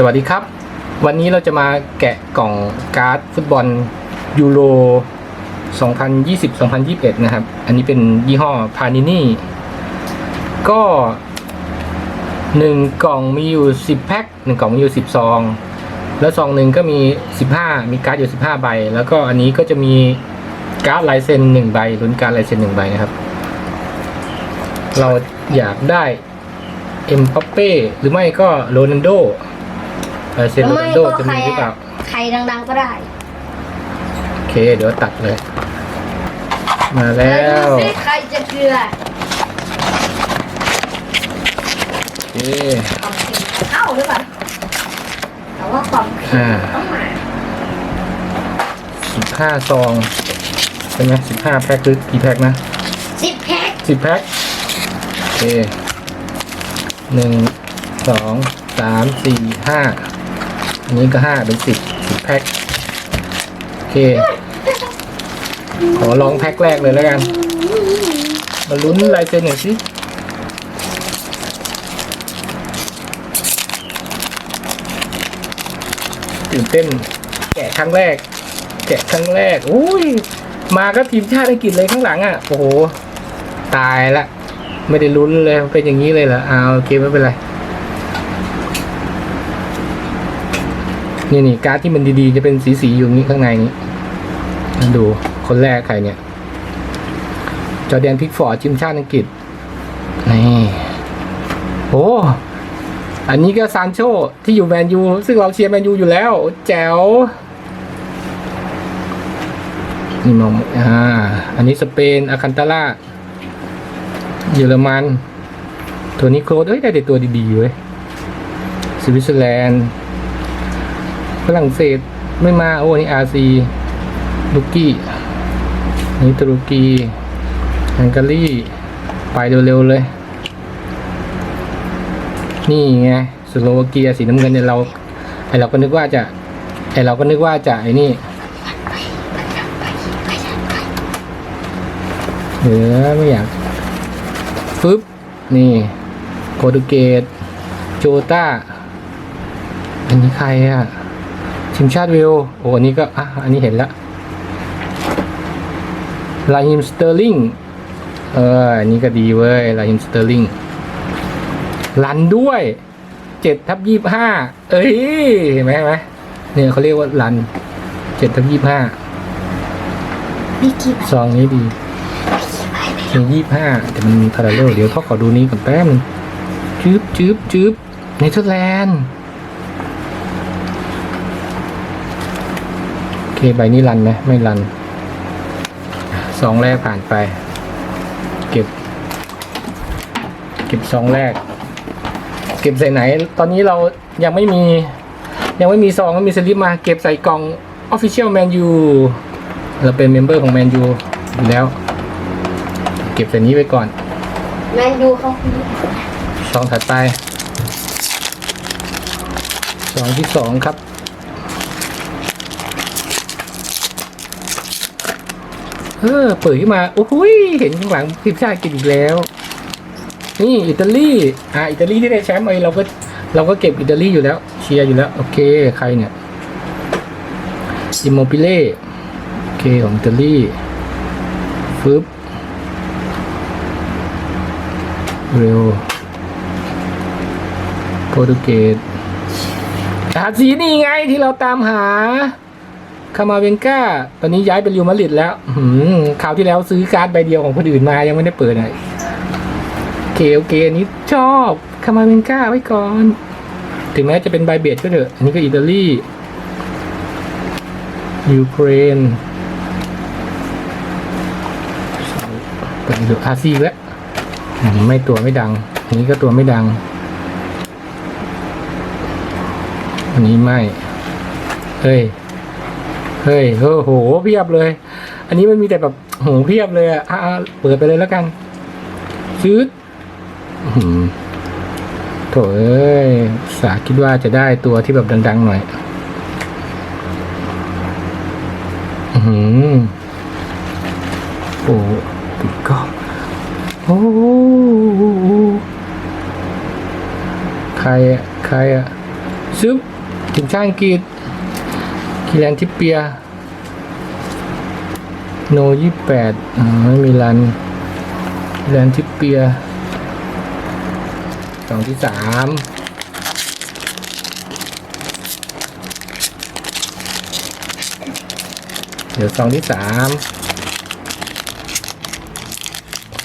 สวัสดีครับ วันนี้เราจะมาแกะกล่องการ์ดฟุตบอลยูโร 2020-2021 นะครับ อันนี้เป็นยี่ห้อพานินี่ก็หนึ่งกล่องมีอยู่ 10 แพ็คหนึ่งกล่องมีอยู่ 10 ซอง แล้วซองหนึ่งก็มี 15 มีการ์ดอยู่ 15 ใบ แล้วก็อันนี้ก็จะมีการ์ดลายเซ็นหนึ่งใบลุ้นการ์ดลายเซ็นหนึ่งใบนะครับ เราอยากได้เอ็มปัปเป้หรือไม่ก็โรนัลโด ลายเซ็นโรนัลโดจะมีหรือเปล่าใครดังๆก็ได้โอเค เดี๋ยวตัดเลย มาแล้ว ดูสิใครจะเกลือโอเค ความจริงเข้าหรือเปล่าแต่ว่าความจริงอ่า ต้องมาสิบห้าซองใช่ไหมสิบห้าแพ็คหรือกี่แพ็คนะสิบแพ็คสิบแพ็คโอเคหนึ่งสองสามสี่ห้า อันนี้ก็ห้าเป็นสิบสิบแพ็คโอเค ขอลองแพ็คแรกเลยแล้วกัน มาลุ้นลายเซ็นหน่อยสิตื่นเต้น แกะครั้งแรก แกะครั้งแรกอุ้ยมาก็ทีมชาติอังกฤษเลยข้างหลังอะ โอ้โห ตายละ ไม่ได้ลุ้นเลย เป็นอย่างนี้เลยเหรอ เอาโอเคไม่เป็นไร นี่นี่การ์ดที่มันดีๆ จะเป็นสีๆอยู่นี้ข้างในนี้ดูคนแรกใครเนี่ย จอแดนพิกฟอร์ดทีมชาติอังกฤษนี่โอ้อันนี้ก็ซานโชที่อยู่แมนยูซึ่งเราเชียร์แมนยูอยู่แล้ว แจ๋วนี่มองอ่าอันนี้สเปนอาคันตาล่าเยอรมัน ตัวนี้โครดเอ้ยได้แต่ตัวดีๆเว้ยสวิตเซอร์แลนด์ ฝรั่งเศสไม่มา โอ้นี่อาซีลูกี้นี่ตุรกีฮังการีไปเร็วๆเลย นี่ไงสโลวาเกียสีน้ำเงินเนี่ยเราไอเราก็นึกว่าจะไอเราก็นึกว่าจะไอนี่เหลือไม่อยากฟึบนี่โปรตุเกสโจตาอันนี้ใครอะ ทีมชาติเวลโอ้อันนี้ก็อะอันนี้เห็นแล้วลาฮิมสเตอร์ลิงเอออันนี้ก็ดีเว้ยลาฮิมสเตอร์ลิงรันด้วยเจ็ดทับยี่ห้าเอ้ยเห็นไหมเห็นไหมเนี่ยเขาเรียกว่ารันเจ็ดทับยี่ห้ามีกี่ใบซองนี้ดีมียี่ห้าแต่มันมีพาราเรลเดี๋ยวเขาขอดูนี้ก่อนแป๊บนึงจืบจืบจืบเนเธอร์แลนด์โอ เค ใบนี้รันไหมไม่รันซองแรกผ่านไป เก็บ เก็บซองแรก เก็บใส่ไหน ตอนนี้เรายังไม่มี ยังไม่มีซองไม่มีสลิปมา เก็บใส่กล่อง Official Man U เราเป็นเมมเบอร์ของแมนยูอยู่แล้ว เก็บใส่นี้ไว้ก่อน แมนยูเขาคือซองถัดไปซองที่สองครับ เออเปิดขึ้นมา โอ้โหยเห็นข้างหลังทีมชาติกินอีกแล้ว นี่อิตาลีอ่าอิตาลีที่ได้แชมป์ไอ้เราก็เราก็เก็บอิตาลีอยู่แล้ว เชียร์อยู่แล้ว โอเค ใครเนี่ยอิมโมบิเล่โอเคของอิตาลีฟึบเร็วโปรตุเกสอาสีนี่ไงที่เราตามหา คามาเวนก้าตอนนี้ย้ายไปเรียวมาริดแล้วหืมคราวที่แล้วซื้อการ์ดใบเดียวของคนอื่นมายังไม่ได้เปิดเลยเคโอเคอันนี้ชอบคามาเวนก้าไว้ก่อน ถึงแม้จะเป็นใบเบียดก็เถอะอันนี้ก็อิตาลียูเครนเปิดดูอาซีแล้วไม่ตัวไม่ดัง อันนี้ก็ตัวไม่ดัง อันนี้ไม่เฮ้ย เฮ้ยโอ้โหเพียบเลย อันนี้มันมีแต่แบบโหเพียบเลยอะเปิดไปเลยแล้วกันชืดอื้อโถเอ้ยสาคิดว่าจะได้ตัวที่แบบดัง ๆ หน่อยอือหือโอ้ติดกล้องโอ้ใครอะใครอะซึบทีมชาติอังกฤษ คีแลนทิเปีย โนยี่แปดไม่มีรันแลนทิเปียสองที่สามเดี๋ยวซองที่สาม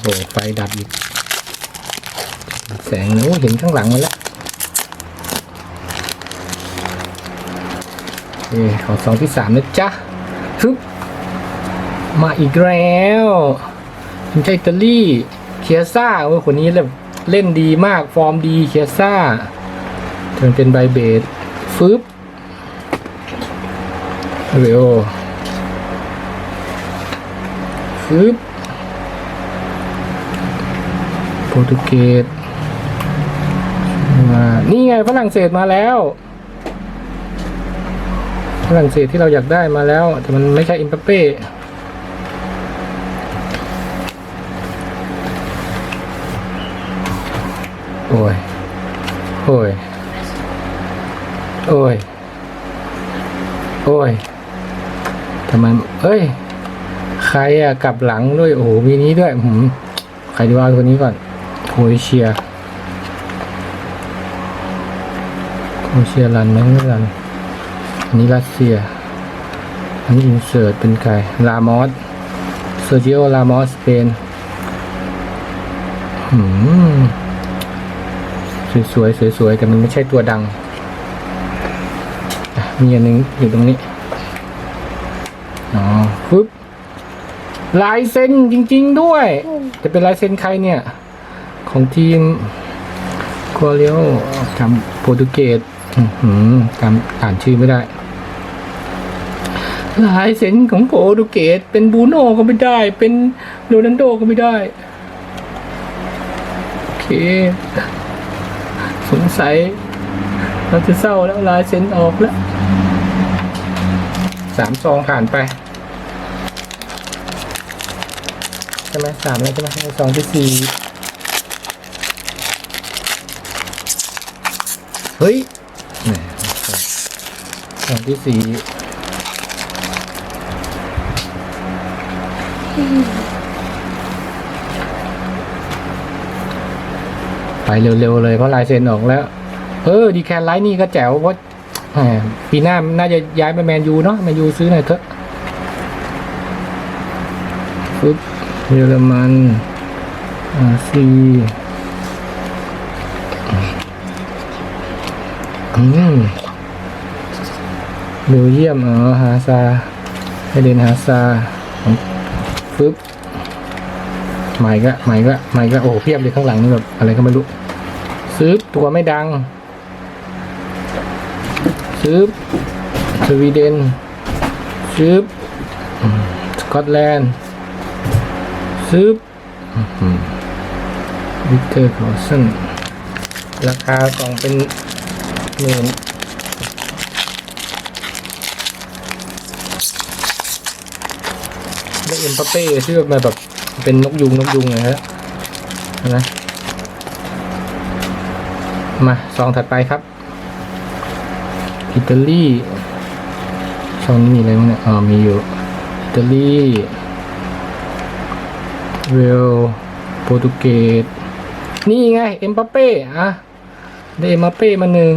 โอ้ไฟดับอีก แสงนะโอ้เห็นข้างหลังมันแล้ว โอเคขอซองที่สามนะจ๊ะฮึบมาอีกแล้วทีมชาติอิตาลีเคียซ่าโอ้คนนี้แบบเล่นดีมาก ฟอร์มดีเคียซ่าถึงเป็นไบเบดฟึบเรโอฟึบโปรตุเกสมานี่ไงฝรั่งเศสมาแล้ว รั่งเศสที่เราอยากได้มาแล้ว แต่มันไม่ใช่อิมบัปเป้โอ้ย โอ้ย โอ้ย โอ้ยทำไมเอ้ย ใครอะกลับหลังด้วย โอ้โห มีนี้ด้วยหืมใครดีว่าคนนี้ก่อนโครเอเชียโครเอเชียรันไหมไม่รัน อันนี้รัสเซีย อันนี้อินเสิร์ตเป็นใครลามอสเซอร์จิโอลามอสสเปนหืมสวยๆสวยๆแต่มันไม่ใช่ตัวดัง มีอันหนึงอยู่ตรงนี้ อ๋อปึ๊บลายเซ็นจริง ๆ ด้วย จะเป็นลายเซ็นใครเนี่ย ของทีมกัวเลียวจำโปรตุเกสอื้อหือจำอ่านชื่อไม่ได้ ลายเซ็นของโปรตุเกสเป็นบูโน่ก็ไม่ได้ เป็นโรนัลโดก็ไม่ได้ โอเค สงสัยเราจะเศร้าแล้วลายเซ็นออกแล้วสามซองผ่านไป ใช่ไหมสามแล้วใช่ไหมซองที่สี่เฮ้ยแหมซองที่สี่ ไปเร็วๆเลยเพราะลายเซ็นออกแล้ว เออ ดีแคนไลท์นี่ก็แจ๋วเพราะปีหน้าน่าจะย้ายไปแมนยูเนาะแมนยูซื้อหน่อยเถอะปึ๊บเยอรมันอาซีอืมเบลเยียมอ๋อฮาซาให้เดนฮาซาปึ๊บใหม่ก็ใหม่ก็ใหม่ก็โอ้เพียบเลยข้างหลังนี่แบบอะไรก็ไม่รู้ซื้อตัวไม่ดัง ซื้อสวีเดน ซื้อสกอตแลนด์ ซื้อวิกเตอร์คอสันราคากล่องเป็นหมื่นได้เอ็มปาเป้ชื่อมาแบบ เป็นนกยุงนกยุงเลยฮะนไหมาซองถัดไปครับอิตาลีซองนี้มีอะไรบ้างเนี่ยอ๋อมีอยู่อิตาลีเวลโปรตุเกสนี่ไงเอ็มบัปเป้อะได้เอ็มบัปเป้มาหนึ่ง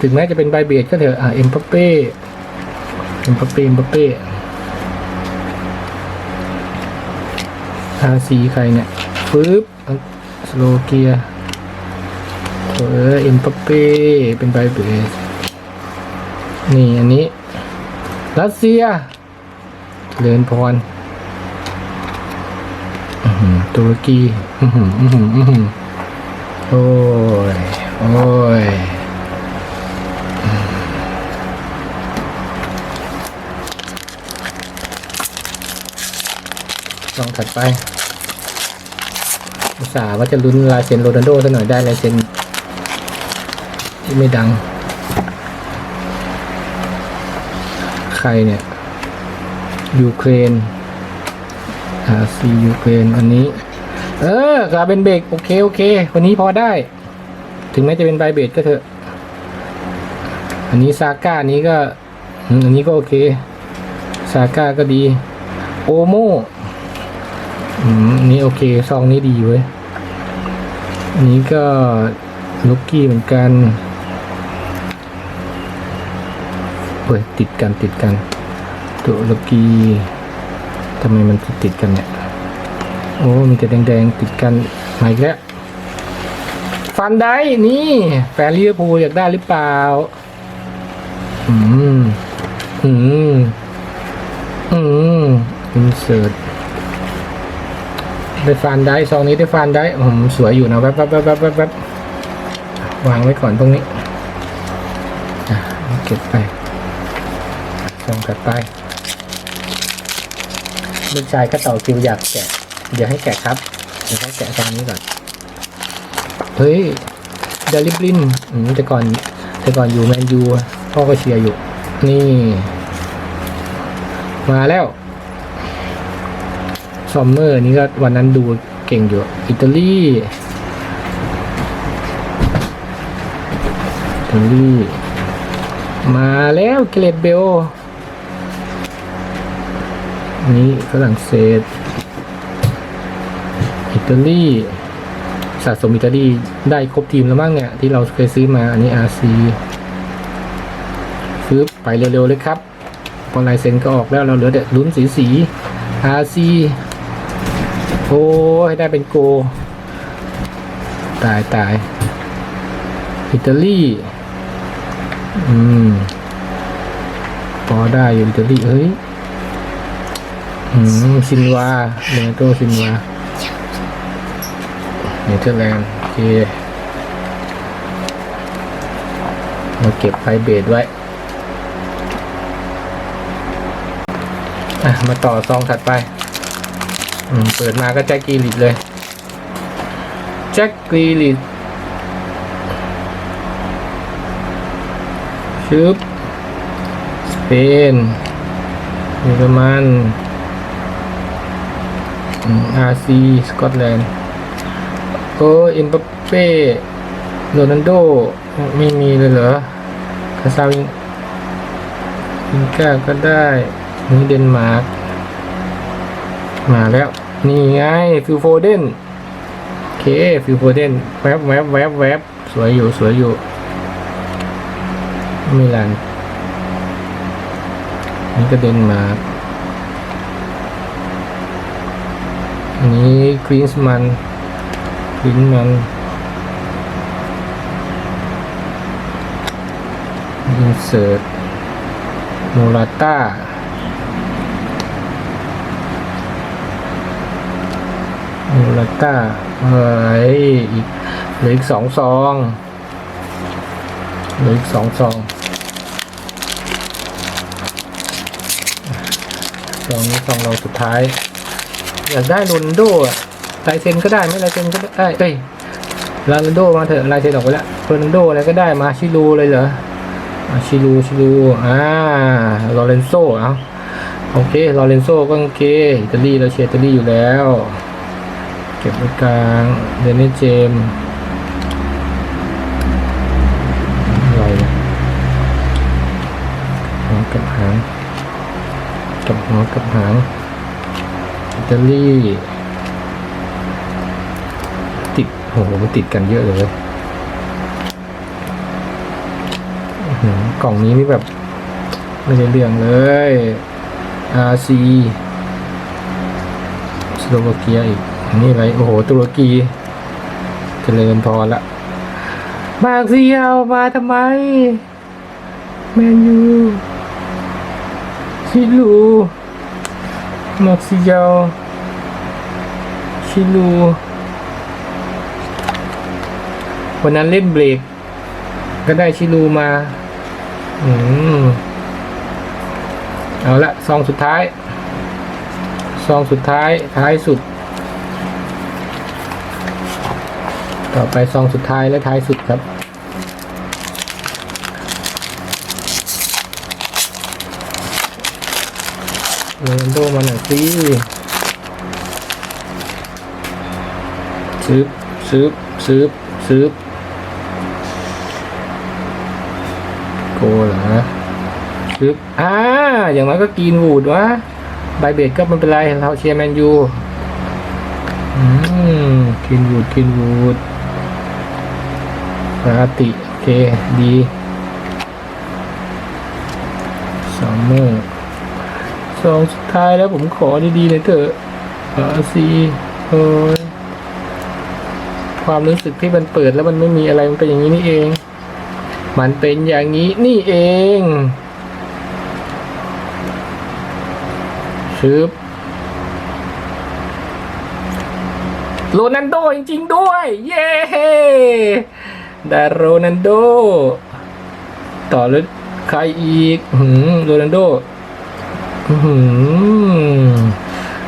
ถึงแม้จะเป็นใบเบียดก็เถอะอะเอ็มบัปเป้เอ็มบัปเป้เอ็มบัปเป้ อาซีใครเนี่ยปึ๊บสโลเกียเออเอ็มปัปเป้เป็นไบเบสนี่อันนี้ รัสเซียเลินพรอิหือตุรกีโอ้ย โอ้ย ลองถัดไปอุตส่าห์ว่าจะลุ้นลายเซ็นโรนัลโดซะหน่อยได้ลายเซ็นที่ไม่ดัง ใครเนี่ย ยูเครนอาซียูเครนอันนี้ เออกลายเป็นเบรกโอเค โอเค วันนี้พอได้ ถึงแม้จะเป็นใบเบรกก็เถอะ อันนี้ซาก้านี้ก็ อันนี้ก็โอเค ซาก้าก็ดี โอโม อืมนนี้โอเค ซองนี้ดีเว้ยอันนี้ก็ลูกกี้เหมือนกันเฮ้ยติดกันติดกัน ตัวลูกกี้ทำไมมันติดติดกันเนี่ย โอ้ มีแต่แดงๆ ติดกันมาอีกแล้วฟันได้นี่แฟนลิเวอร์พูลอยากได้หรือเปล่า อืม อืม อืมอินเสิร์ต ได้ฟันได้ซองนี้ได้ฟันได้ผมสวยอยู่นะแวบแวบแวบแวบแวบวบวางไว้ก่อนตรงนี้เก็บไปซองถัดไปลูกชายก็ต่อคิวอยากแกะเดี๋ยวให้แกะครับเดี๋ยวให้แกะซองนี้ก่อนเฮ้ยเดาริบลินอืมแต่ก่อนแต่ก่อนอยู่แมนยูพ่อก็เชียร์อยู่ นี่ มาแล้ว ซอมเมอร์นี่ก็วันนั้นดูเก่งอยู่ อิตาลี อิตาลี มาแล้วเกรดเบลนี่ฝรั่งเศส อิตาลีสะสมอิตาลีได้ครบทีมแล้วมั้งเนี่ย ที่เราเคยซื้อมาอันนี้ RC ซื้อไปเร็วๆเลยครับพอลายเซ็นก็ออกแล้วเราเหลือแต่ลุ้นสีสี RC โอ้ให้ได้เป็นโก ตายตายอิตาลีอืมพอได้อยู่อิตาลีเฮ้ยอืมซินวาเนโตซินวาเนเธอร์แลนด์โอเคมาเก็บไฟเบสไว้อะมาต่อซองถัดไป เปิดมาก็แจ็คกรีลิตเลย แจ็คกรีลิตชึบสเปนเยอรมันอาร์ซีสกอตแลนด์โอ้เอ็มบัปเป้โรนัลโดไม่มีเลยเหรอคาซาวินอินกาก็ได้นี่เดนมาร์ก มาแล้ว นี่ไงฟิลโฟเดนโอเคฟิลโฟเดนแวบแวบแวบแวบสวยอยู่สวยอยู่มิลานนี่ก็เดนมาร์กอันนี้กรีนส์มันทิ้งมันอินเสิร์ตโมราต้า มราต้าเฮ้ยอีกเหลืออีกสองซองเหลืออีกสองซองซองนี้ซองเราสุดท้าย อยากได้โรนโดลายเซ็นก็ได้ไม่ลายเซ็นก็ได้เอ้ยลาโรนโดมาเถอะลายเซ็นออกไปแล้วโรนัลโดอะไรก็ได้มาชิลูเลยเหรอมาชิลูชิลูอ่าลอเรนโซเอาโอเคลอเรนโซก็โอเคอิตาลีเราเชียร์อิตาลีอยู่แล้ว ก็บไว้กลางเดนนี่เจมส์อะไรหัวกับหาง กับหัวกับหางอิตาลีติดโหมันติดกันเยอะเลยหือกล่องนี้นี่แบบ ไม่ได้เรื่องเลย RC สโลวาเกียอีก อันนี้อะไร โอ้โห ตุรกี เจริญพรละ มาร์เซียวมาทำไม แมนยูซิลูมาร์เซียวชิลูวันนั้นเล่นเบรก ก็ได้ชิลูมา อืมเอาละซองสุดท้าย ซองสุดท้าย ท้ายสุด ต่อไปซองสุดท้ายและท้ายสุดครับ โรนัลโดมาหน่อยสิซื้อซื้อซื้อซื้อโกเหรอซึบอ่า อย่างน้อยก็กีนวูดวะใบเบดก็ไม่เป็นไรเราเชียร์แมนยูอืมกรีนวูดกรีนวูด ปกติ โอเค ดีสองเมอร์สองสุดท้ายแล้วผมขอดีๆเลยเถอะเอาซีเอยความรู้สึกที่มันเปิดแล้วมันไม่มีอะไรมันเป็นอย่างนี้นี่เอง มันเป็นอย่างนี้นี่เองชึบโรนันโดจริงๆด้วย เย้ ด้โรนันโด ต่อเลยใครอีกหืมโรนันโดหืม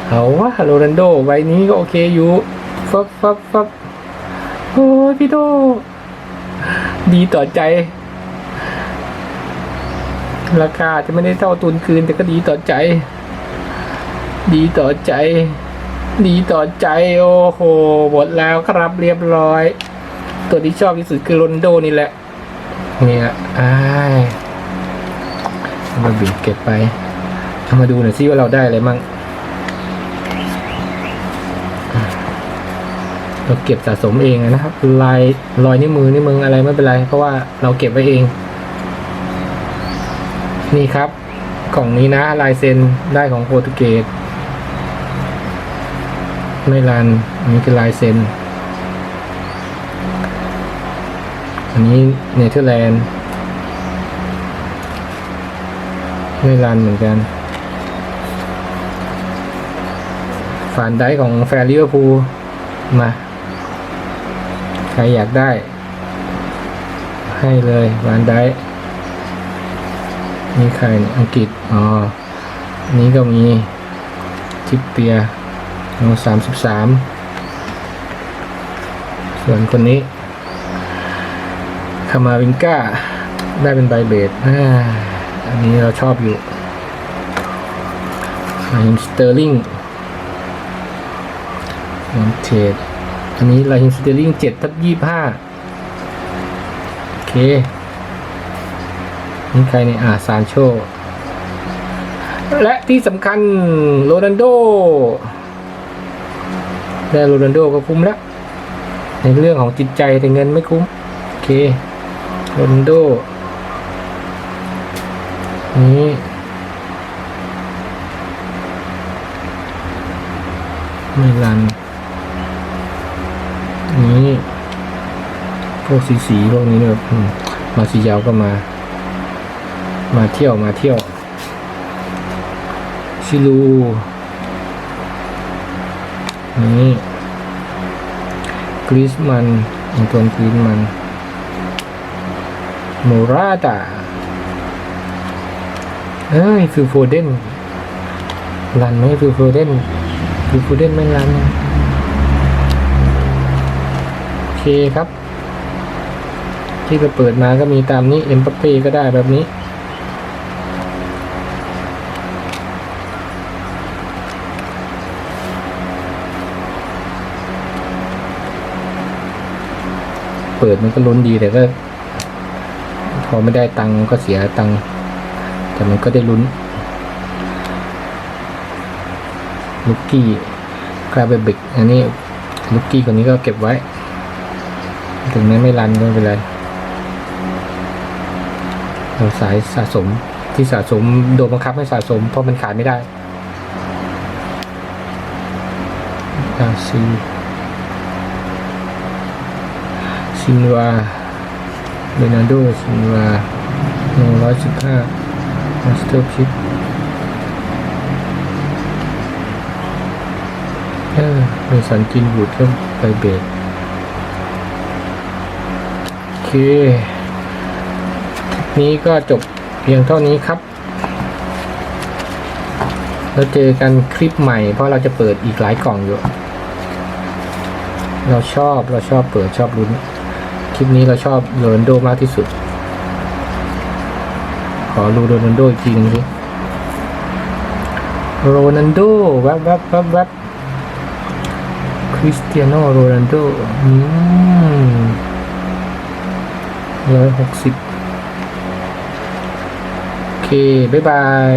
เอาวะโรนันโดใบนี้ก็โอเคอยู่ฟับฟับฟับโอ้ยพี่โด ดีต่อใจ ราคาจะไม่ได้เท่าทุนคืนแต่ก็ดีต่อใจ ดีต่อใจ ดีต่อใจ โอ้โหหมดแล้วครับเรียบร้อย ตัวที่ชอบที่สุดคือโรนโดนี่แหละ นี่ยอ้ายเอามาบีบเก็บไปเอามาดูหน่อยซิว่าเราได้อะไรมั่งเราเก็บสะสมเองนะครับ ลายรอยนิ้วมือนิ้วมืออะไรไม่เป็นไรเพราะว่าเราเก็บไว้เอง นี่ครับกล่องนี้นะ ลายเซ็นได้ของโปรตุเกสไม่รันอันนี้คือลายเซ็น อันนี้เนเธอร์แลนด์ไม่รันเหมือนกันฝานได้ของแฟร์ลิเวอร์พูลมา ใครอยากได้ ให้เลยฝานได้นี่ใครอังกฤษ อ๋อนนี้ก็มีทิปเปียโนสามสิบสามส่วนคนนี้ คามาวิงก้า ได้เป็นใบเบดอันนี้เราชอบอยู่ไฮมสเตอร์ลิงวอนเทดอันนี้ไลน์สเตอร์ลิงเจ็ดทับยี่ห้าโอเค นี่ใครเนี่ยอ่าซานโช และที่สำคัญโรนันโด ได้โรนันโดก็คุ้มแล้ว ในเรื่องของจิตใจแต่เงินไม่คุ้ม โอเค โรนันโดนี่ไม่รัน นี่พวกสีสีพวกนี้เนี่ยอืมมาสียาวก็มา มาเที่ยวมาเที่ยว ชิลู นี่กริสมันอันตัวกริสมัน โมราตาเอ้ยฟิลโฟเดนรันไหมฟิลโฟเดนฟิลโฟเดนไม่รันโอเคครับ ที่เราเปิดมาก็มีตามนี้เอ็มปัปเป้ก็ได้แบบนี้เปิดมันก็ลุ้นดีแต่ก็ พอไม่ได้ตังค์ก็เสียตังค์แต่มันก็ได้ลุ้นลูกกี้คราเบบิกอันนี้ลูกกี้คนนี้ก็เก็บไว้ ถึงแม้ไม่รันก็ไม่เป็นไรเราสายสะสมที่สะสมโดนบังคับให้สะสม เพราะมันขายไม่ได้ดาซีซินวา เบนาโดซินวาหนึ่งร้อยสิบห้ามาสเตอร์พิกเออเป็นสันกินบูดก็ไปเบรกโอเค นี้ก็จบเพียงเท่านี้ครับแล้วเจอกันคลิปใหม่เพราะเราจะเปิดอีกหลายกล่องอยู่ เราชอบเราชอบเปิดชอบลุ้น ลิปนี้เราชอบโรนโดมากที่สุด ขอดูโรนัลโดอีกทีหนึงดิโรนัลโดแวบแวบแวบแวบคริสเตียโนโรนัลโดอืมร้อยหกสิบโอเค บ๊ายบาย